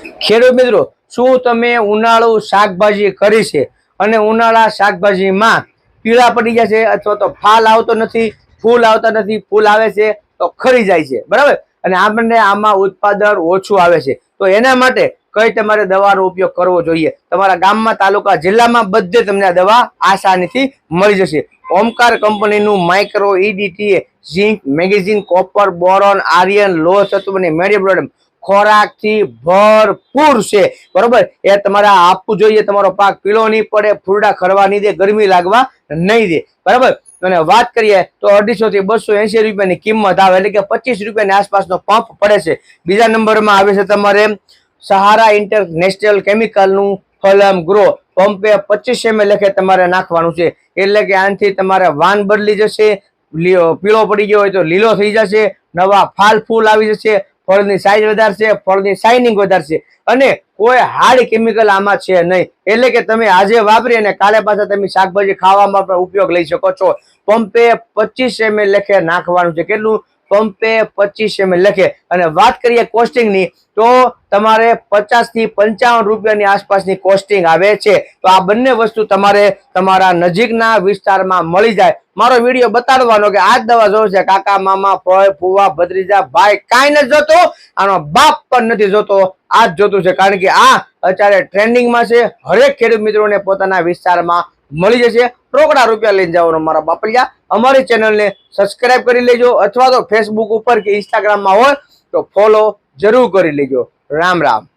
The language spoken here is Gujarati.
ખેડૂત મિત્રો, શું તમે ઉનાળુ શાકભાજી કરી છે? અને ઉનાળા શાકભાજીમાં પીળા પડી જાય છે અથવા તો ફાલ આવતો નથી, ફૂલ આવતા નથી, ફૂલ આવે છે, તો ખરી જાય છે. બરાબર? અને આપણને આમાં ઉત્પાદન ઓછું આવે છે. તો એના માટે કઈ તમારે દવાનો ઉપયોગ કરવો જોઈએ? તમારા ગામમાં, તાલુકા, જિલ્લામાં બધે તમને આ દવા આસાનીથી મળી જશે. ઓમકાર કંપનીનું micro EDTA zinc magnesium, copper, boron, iron લો તત્વ અને મેડિબ્રોડમ ખોરાકથી ભરપૂર છે. બરોબર? એ તમારે આપવું જોઈએ, તમારો પાક પીળો નહીં પડે, ફૂરડા ખરવા નહીં દે, ગરમી લાગવા નહીં દે. બરાબર? અને વાત કરીએ તો અઢીસો થી બસો એસી રૂપિયાની કિંમત આવે, એટલે કે પચીસ રૂપિયાની આસપાસનો પંપ પડે છે. બીજા નંબરમાં આવે છે તમારે સહારા ઇન્ટરનેશનલ કેમિકલનું ફલમ ગ્રો. પંપે પચીસ એમએલ લખે તમારે નાખવાનું છે. એટલે કે આનાથી તમારે વાન બદલી જશે પીળો પડી ગયો હોય તો લીલો થઈ જશે, નવા ફાલ ફૂલ આવી જશે ફળની સાઈઝ વધારશે, ફળની શાઇનિંગ વધારશે. અને કોઈ હાર્ડ કેમિકલ આમાં છે નહીં. એટલે કે તમે આજે વાપરી અને કાલે પાછા તમે શાકભાજી ખાવામાં પણ ઉપયોગ લઈ શકો છો. પંપે પચીસ એમએલ લેખે નાખવાનું છે. કેટલું? પંપે પચીસ એમ લખે. અને વાત કરીએ કોસ્ટિંગની તો તમારે પચાસથી પંચાવન રૂપિયાની આસપાસની કોસ્ટિંગ આવે છે. તો આ બંને વસ્તુ તમારે તમારા નજીકના વિસ્તારમાં મળી જાય. મારો વીડિયો બતાડવાનો કે આ જ દવા જોવે છે. કાકા, મામા ફોય ફુવા, ભત્રીજા, ભાઈ, કાંઈ નથી જોતો. આનો બાપ પણ નથી જોતો. આ જ જોતું છે. કારણ કે આ અત્યારે ટ્રેન્ડિંગમાં છે. હરેક ખેડૂત મિત્રોને પોતાના વિસ્તારમાં મળી જશે. રોકડા રૂપિયા લઈને જવાનો મારા બાપલિયા. અમારી ચેનલને સબસ્ક્રાઇબ કરી લેજો અથવા તો ફેસબુક ઉપર કે ઇન્સ્ટાગ્રામમાં હોય તો ફોલો જરૂર કરી લેજો. રામ રામ.